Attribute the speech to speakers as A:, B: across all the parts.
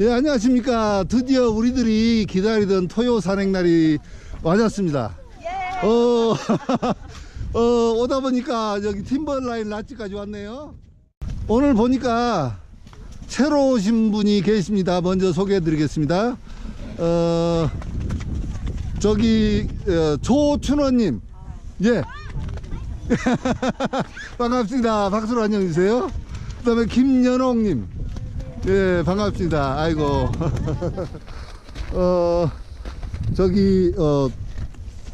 A: 예, 안녕하십니까. 드디어 우리들이 기다리던 토요 산행날이 맞았습니다. 어, 어, 오다 보니까 여기 팀버라인 라찌까지 왔네요. 오늘 보니까 새로 오신 분이 계십니다. 먼저 소개해 드리겠습니다. 어, 저기, 어, 조춘호님. 예. 반갑습니다. 박수로 안녕해주세요. 그 다음에 김연옥님. 예, 반갑습니다. 아이고. 어, 저기, 어,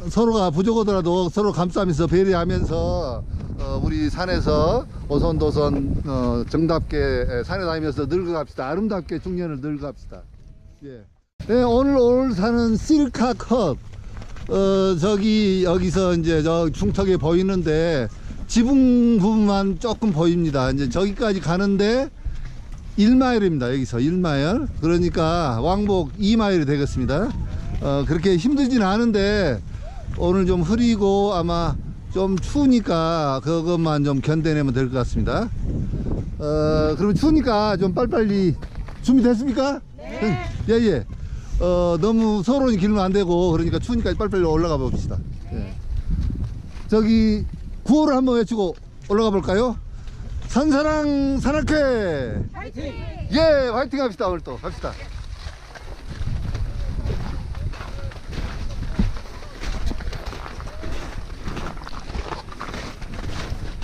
A: 서로가 부족하더라도 서로 감싸면서 배려하면서 어, 우리 산에서 오손도손 어, 정답게 산에 다니면서 늙어갑시다. 아름답게 중년을 늙어갑시다. 예. 네, 오늘 올 산은 실카 컵. 어, 저기, 여기서 이제 저 중턱에 보이는데 지붕 부분만 조금 보입니다. 이제 저기까지 가는데 1마일입니다. 여기서 1마일. 그러니까 왕복 2마일이 되겠습니다. 어, 그렇게 힘들진 않은데 오늘 좀 흐리고 아마 좀 추우니까 그것만 좀 견뎌내면 될 것 같습니다. 어, 그럼 추우니까 좀 빨리빨리 준비됐습니까? 네. 예, 예. 어, 너무 서로 길면 안 되고 그러니까 추우니까 빨리빨리 올라가 봅시다. 예. 저기 구호를 한번 외치고 올라가 볼까요? 산사랑 산악회.
B: 파이팅!
A: 예 화이팅 합시다 오늘 또. 갑시다.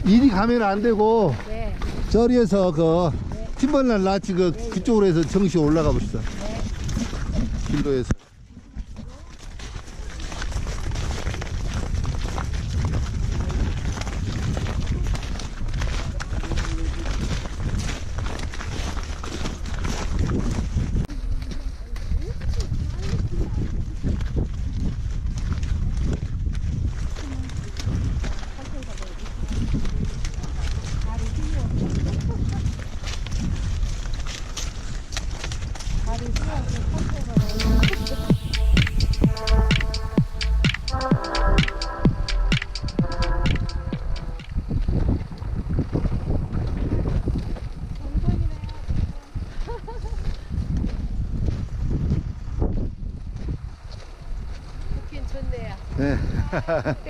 A: 이리 가면 안 되고
B: 네.
A: 저리에서 그 팀벌날 라치 그 그쪽으로 해서 정시 올라가 봅시다. 길로에서
B: 좋긴 좋네요.
A: 네.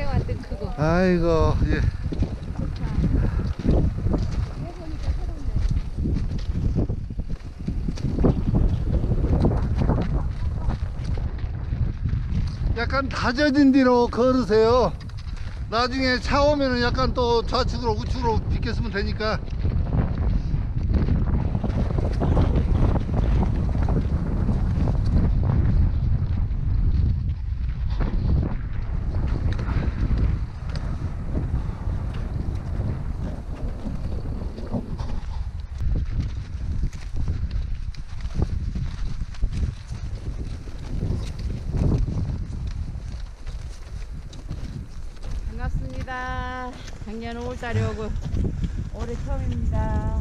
B: 때 완전 크고.
A: 아이고 예. 약간 다져진 뒤로 걸으세요. 나중에 차 오면은 약간 또 좌측으로 우측으로 비켰으면 되니까.
B: 반갑습니다. 5월달에 오고 올해 처음입니다.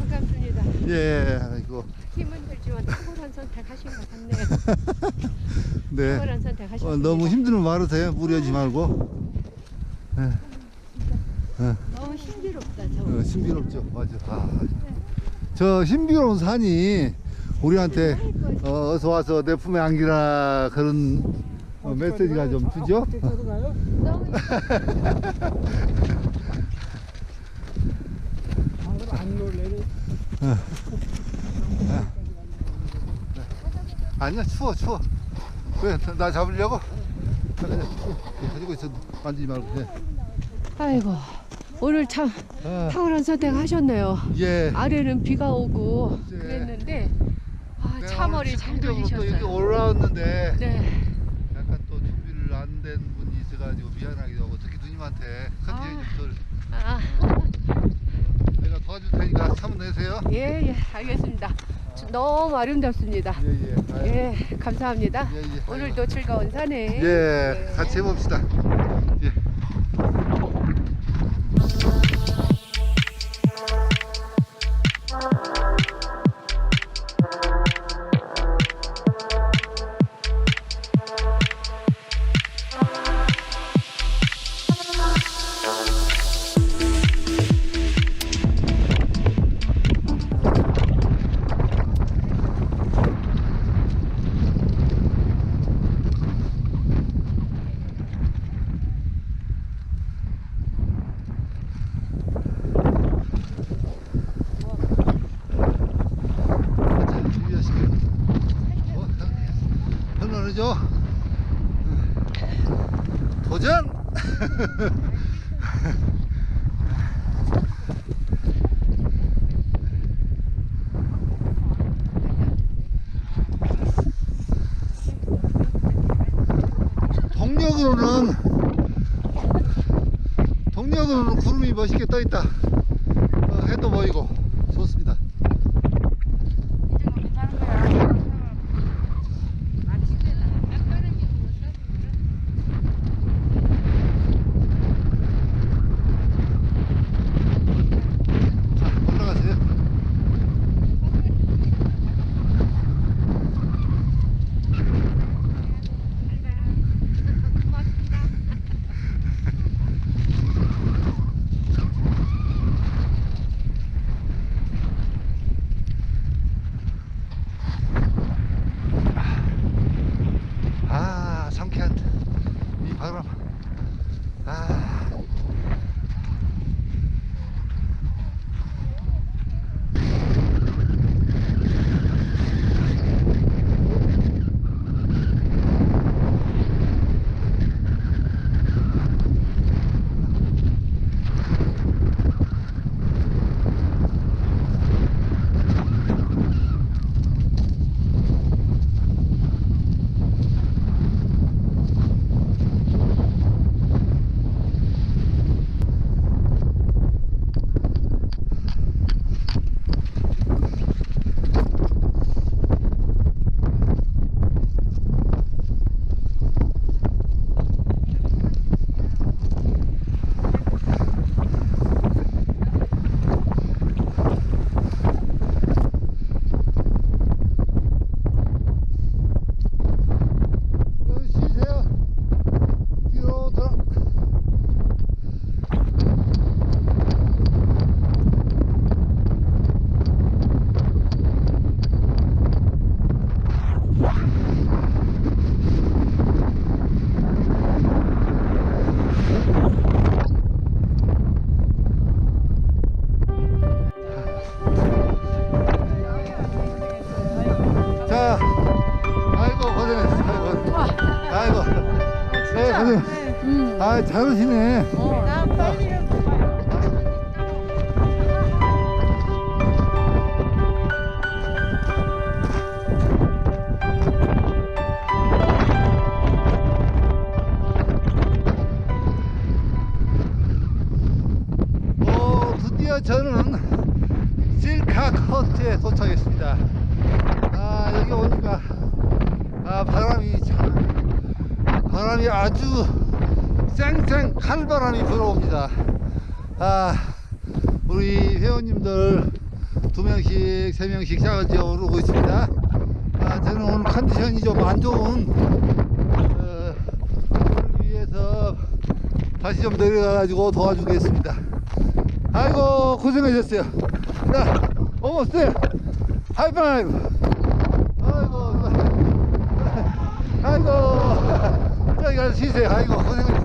B: 반갑습니다.
A: 예, 아이고.
B: 힘은 들지만 탁월한 선택하신 것 같네요.
A: 네.
B: 탁월한 선택하셨습니다.
A: 어, 너무 힘들면 말으세요. 무리하지 말고. 예,
B: 너무 신비롭다. 저.
A: 어, 신비롭죠. 맞아. 아, 저 신비로운 산이 우리한테 어, 어서 와서 내 품에 안기라 그런 어, 메시지가 좀 주죠.
B: 너무
A: 아니야 추워 추워. 왜 나 잡으려고? 가지고 있어 만지지 말고. 예.
B: 아이고 오늘 참
A: 아,
B: 탁월한 선택하셨네요.
A: 예.
B: 아래는 비가 오고
A: 네.
B: 그랬는데 아,
A: 내가
B: 차
A: 오늘
B: 머리 잘 돌리셨어요.
A: 올라왔는데
B: 네.
A: 된 분이 있어가지고 미안하기도 하고 특히 누님한테 컨디션이
B: 아.
A: 좀
B: 아,
A: 덜. 내가 도와줄 테니까 참은 내세요.
B: 예, 예, 알겠습니다. 저- 너무 아름답습니다.
A: 예예. 아유,
B: 예, 감사합니다.
A: 예, 예.
B: 오늘도 즐거운 산에.
A: 예, 같이 해봅시다. 도전! 동력으로는 동력으로는 구름이 멋있게 떠 있다. 어, 해도 보이고 잘 오시네. 오, 드디어 저는 실카 커트에 도착했습니다. 아, 여기 오니까, 아, 바람이 참, 바람이 아주 쌩쌩 칼바람이 불어옵니다. 아, 우리 회원님들 두 명씩, 세 명씩 샤워지어 오르고 있습니다. 아, 저는 오늘 컨디션이 좀 안 좋은, 어, 위해서 다시 좀 내려가 가지고 도와주겠습니다. 아이고, 고생하셨어요. 자, 쌤! 하이파이브! 아이고, 아이고, 저기 가서 쉬세요. 아이고, 고생하셨어요.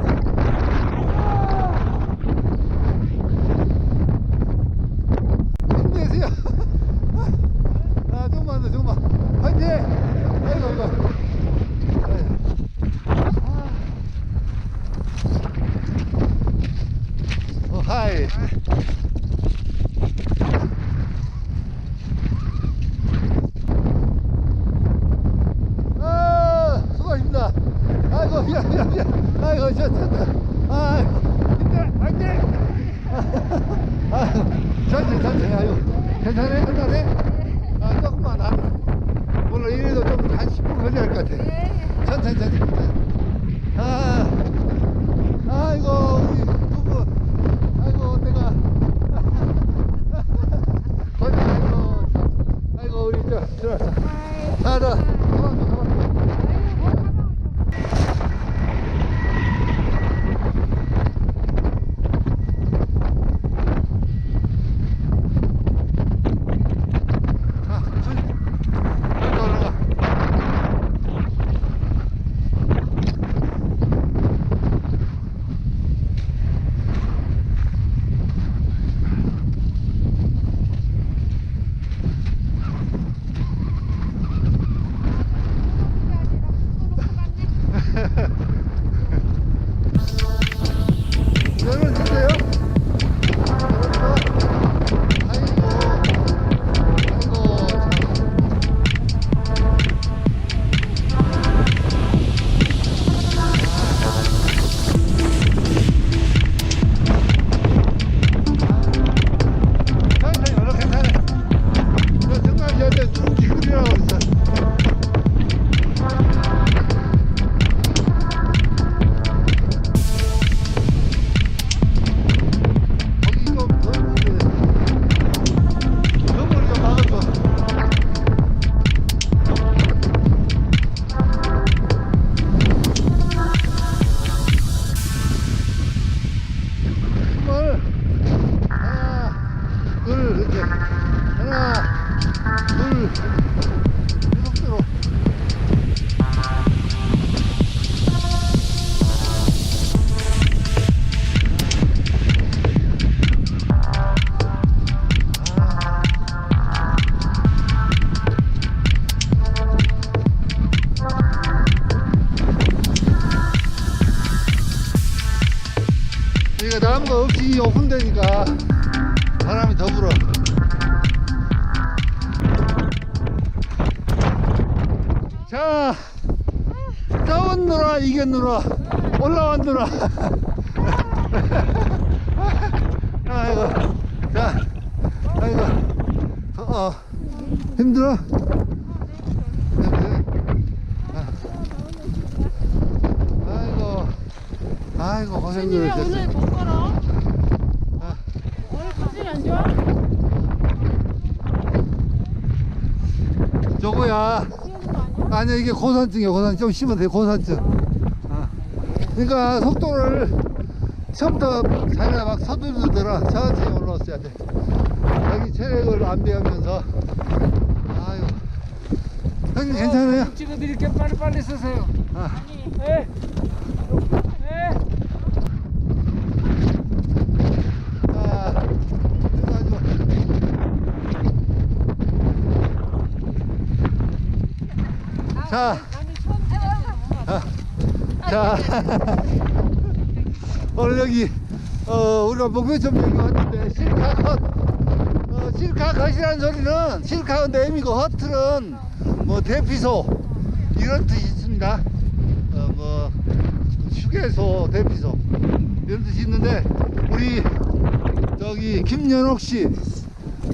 A: 이겼노라 올라왔노라. 아이고, 자, 아이고, 어, 어. 힘들어? 아이고, 아이고 고생들
B: 오늘. 못 걸어?
A: 아.
B: 오늘 컨디션 안 좋아?
A: 저거야.
B: 아니야
A: 이게 고산증이야 고산증 좀 심으면 돼 고산증. 어. 그러니까 속도를 처음부터 자기가 막 서두르더라 천천히 올라왔어야 돼. 자기 체력을 안배하면서. 아유. 형님 괜찮아요?
C: 찍어드릴게 빨리 빨리 쓰세요.
A: 아. 자, 오늘 여기 어, 우리가 목표점 여기 왔는데 실카 헛, 어, 실카 헛이라는 소리는 실카인데 M이고 헛은 뭐 대피소 이런 뜻이 있습니다. 어, 뭐 휴게소 대피소 이런 뜻이 있는데 우리 저기 김연옥 씨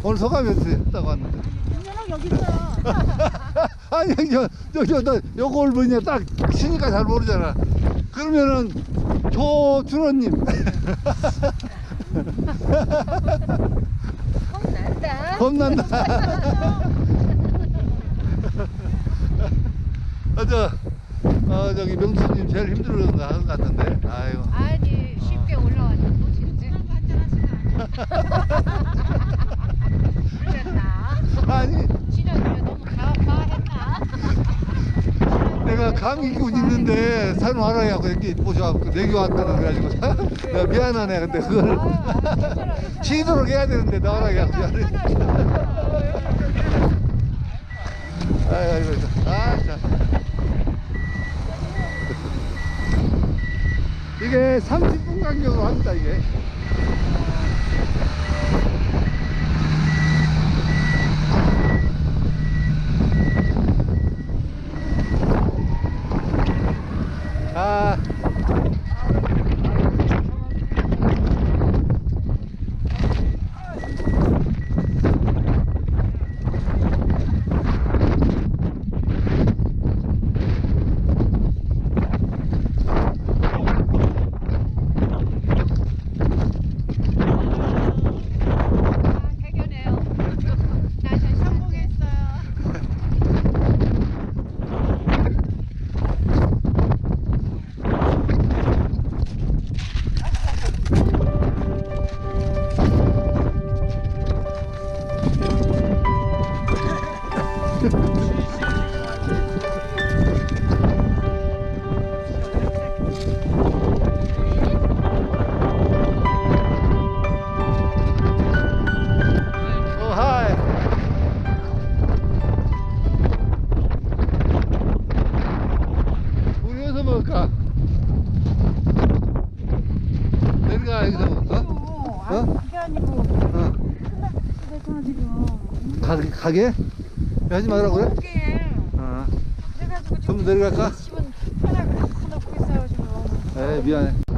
A: 오늘 소감이 어떠세요? 했다고 왔는데.
B: 김연옥 여기 있어요.
A: 아니 저, 저, 저, 너 요걸 뭐냐 딱 치니까 잘 모르잖아 그러면은 조준호님
B: 겁난다.
A: 겁난다 아, 저, 어, 저기 명수님 제일 힘들어 하는 것 같은데 아이고
B: 아니 쉽게 올라왔다 못 치지. 그랬나?
A: 아니
B: 지난주에 너무 과했나?
A: 내가 감기군 있는데 산 와라야고 여기 모셔갖고 내기 왔다고 그래가지고. 내가 미안하네. 근데 그걸 치도록 해야 되는데 나와라 야 미안해. 아이고 아 참. 이게 30분 간격으로 합니다 이게 가, 가게? 하지 말라고 그래?
D: 그게
A: 어.
D: 그래가지고
A: 좀 내려갈까?
D: 집은 하나 커놓고 있어요 지금
A: 에이 미안해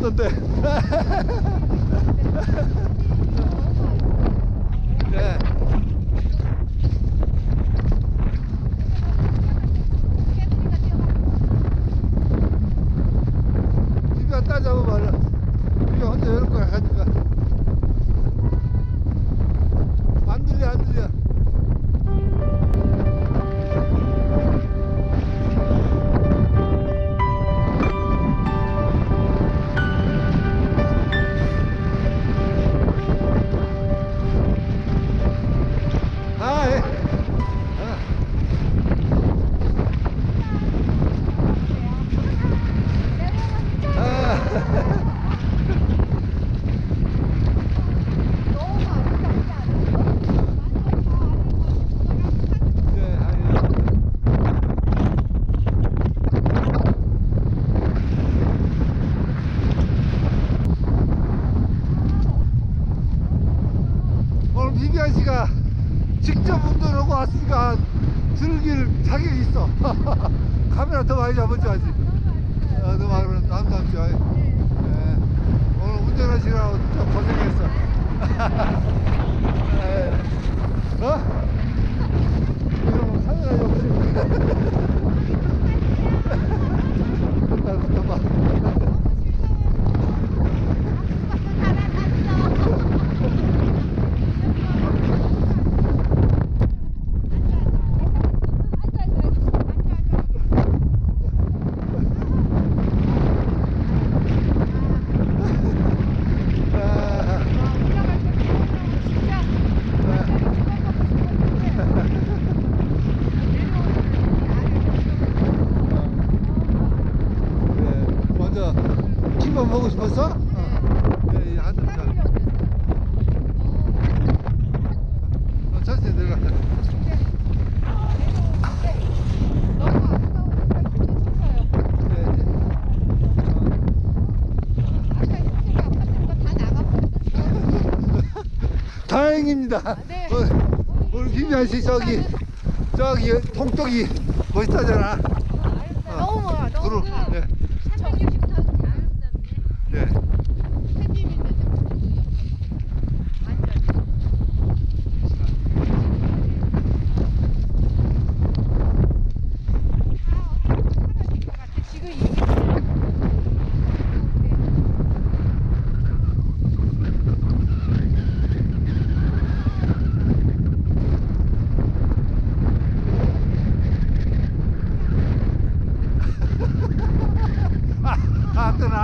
B: 없던데. 네. 비가 따져고 말라 비가 혼자 이럴 거야 가니까. 운전하고 왔으니까 즐길 자격이 있어. 카메라 더 많이 잡아줘야지? 어, 너 말로는 남담죠. 네. 오늘 운전하시느라고 좀 고생했어. 네. 어? 이러면 카메라 욕심 보인다. 아,
A: 네.
B: 어, 우리 김현 씨 저기 저기 통떡이 멋있다잖아.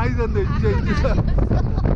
A: 많이
B: 샀네 진짜 이제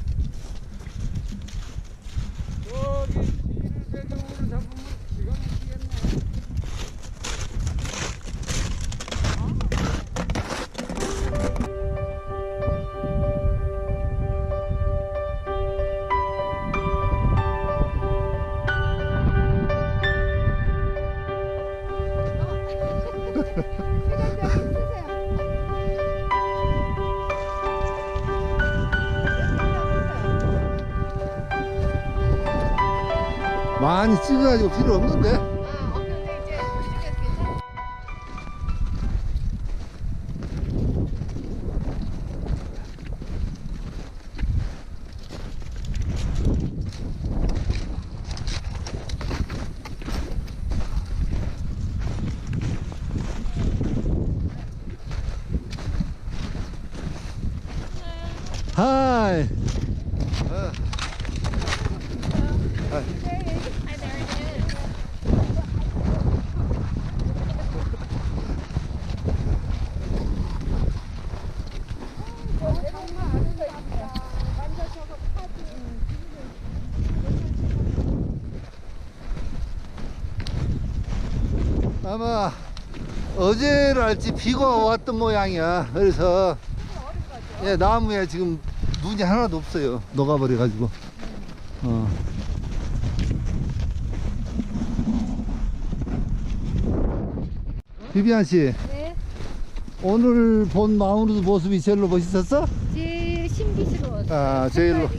B: 많이 찍어가지고 필요 없는데.
A: 아이. 어제랄지 비가 왔던 모양이야. 그래서 예, 나무에 지금 눈이 하나도 없어요. 녹아버려 가지고. 어. 비비안 씨,
B: 네.
A: 오늘 본 마우르드 모습이 제일로 멋있었어?
B: 제일 신비스러웠어요.
A: 아, 제일로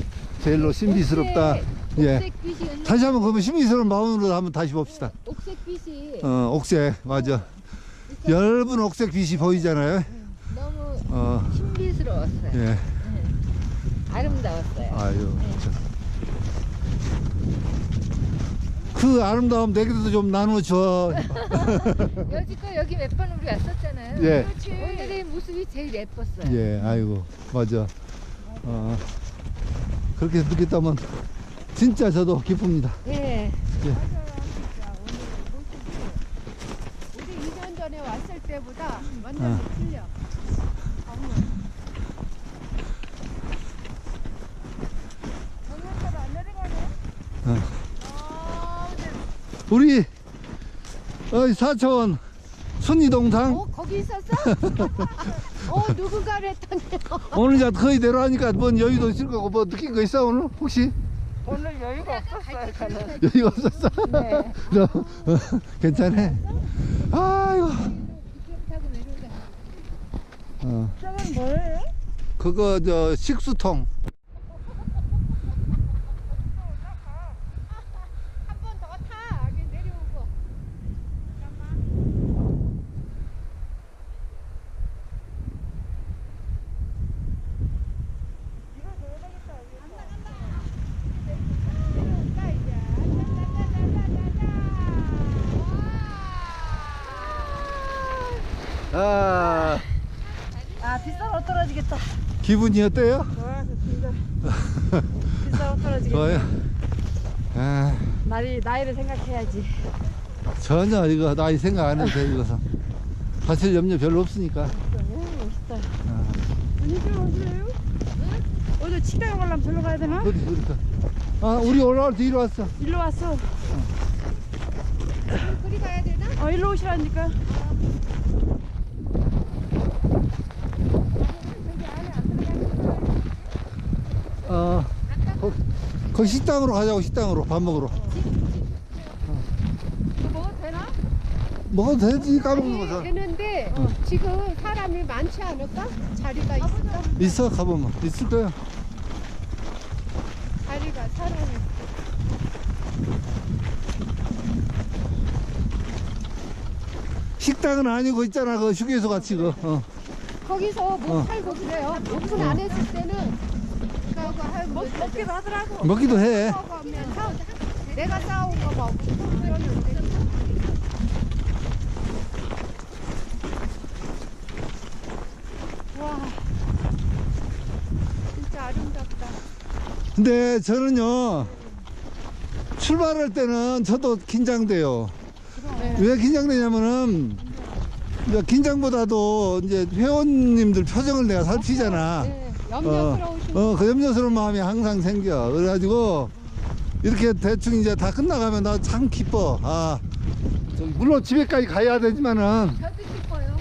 A: 제일로 신비스럽다. 예.
B: 옥색빛이
A: 다시 한번 그러면 신비스러운 마우르드 한번 다시 봅시다.
B: 옥색빛이
A: 어, 옥색 맞아. 엷은 옥색 빛이 보이잖아요.
B: 너무
A: 어,
B: 신비스러웠어요.
A: 예.
B: 아름다웠어요.
A: 아유. 참. 그 아름다움 내게도 좀 나눠줘.
B: 여지껏 여기 몇 번 우리 왔었잖아요.
A: 예.
B: 오늘의 모습이 제일 예뻤어요.
A: 예, 아이고, 맞아. 어, 그렇게 느꼈다면 진짜 저도 기쁩니다.
B: 예.
A: 예.
D: 우리 2년 전에 왔을 때보다 완전
A: 아.
D: 틀려. 정면차로 안 내려가네.
A: 어.
D: 아, 근데
A: 우리 어이 사촌 순이 동상
B: 어 거기 있었어? 어 누군가를 했더니
A: 오늘 거의 내려가니까 뭔 여유도 있을 거고 뭐 느낀 거 있어 오늘 혹시
C: 오늘 여유가 없었어요 저는
A: 여유 없었어?
B: 네.
A: 너, 어, 괜찮아? 아이고.
B: 타고 내려오자.
A: 어.
D: 뭐예요?
A: 그거 저 식수통
B: 한 번 더 타. 여기 내려오고.
A: 아
D: 아, 빗사람 떨어지겠다.
A: 기분이 어때요?
D: 와, 좋습니다. 떨어지겠다.
A: 좋아요 아
D: 나이, 나이를 생각해야지.
A: 전혀 이거 나이 생각 안 해도 돼 이것은 사실 염려 별로 없으니까
D: 멋있다.
A: 아,
D: 이쪽으로 오실래요? 어디 식당에 가려면 절로 가야 되나?
A: 어디 그러니까 아 우리 올라올 때 이리 왔어
D: 일로 왔어.
B: 그리 가야 되나?
D: 어, 일로 오시라니까.
A: 어 거, 거 식당으로 가자고 식당으로 밥 먹으러
B: 먹어도 되나?
A: 먹어도 되지 까먹는
B: 아니,
A: 거죠
B: 되는데 지금 사람이 많지 않을까? 자리가 있을까?
A: 있어 가보면 있을 거야
B: 자리가 사람이
A: 식당은 아니고 있잖아 그 휴게소 같이 그 어.
B: 거기서 못
A: 어.
B: 팔고 그래요. 오픈 안 했을 때는
D: 먹, 먹기도 하더라고.
A: 먹기도 해
B: 내가 싸온 거 그러는데 와 진짜 아름답다.
A: 근데 저는요 출발할 때는 저도 긴장돼요.
B: 네.
A: 왜 긴장되냐면은 이제 긴장보다도 이제 회원님들 표정을 내가 살피잖아.
B: 네, 염려스러우신
A: 어, 그 염려스러운 마음이 항상 생겨. 그래가지고 이렇게 대충 이제 다 끝나가면 나 참 기뻐. 아, 물론 집에까지 가야 되지만은
B: 저도 기뻐요.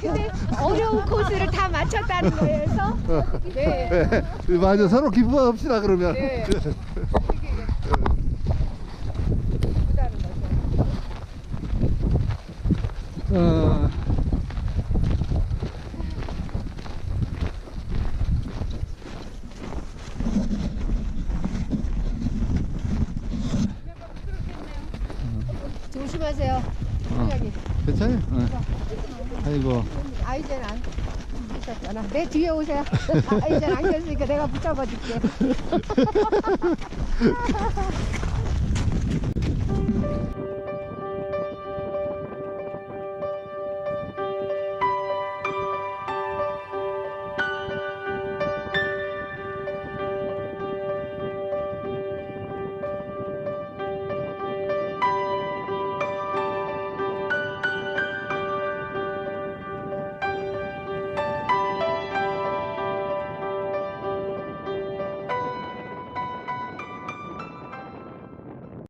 B: 근데 어려운 코스를 다 맞췄다는 거에서 네.
A: 네, 맞아 서로 기뻐합시다 그러면.
B: 네. 기쁘다는 거죠.
A: 어.
B: 조심하세요.
A: 어.
B: 여기
A: 괜찮아요. 어. 아이고.
B: 아이젠 안 붙였잖아. 내 뒤에 오세요. 아이젠 안 꼈으니까 내가 붙잡아 줄게.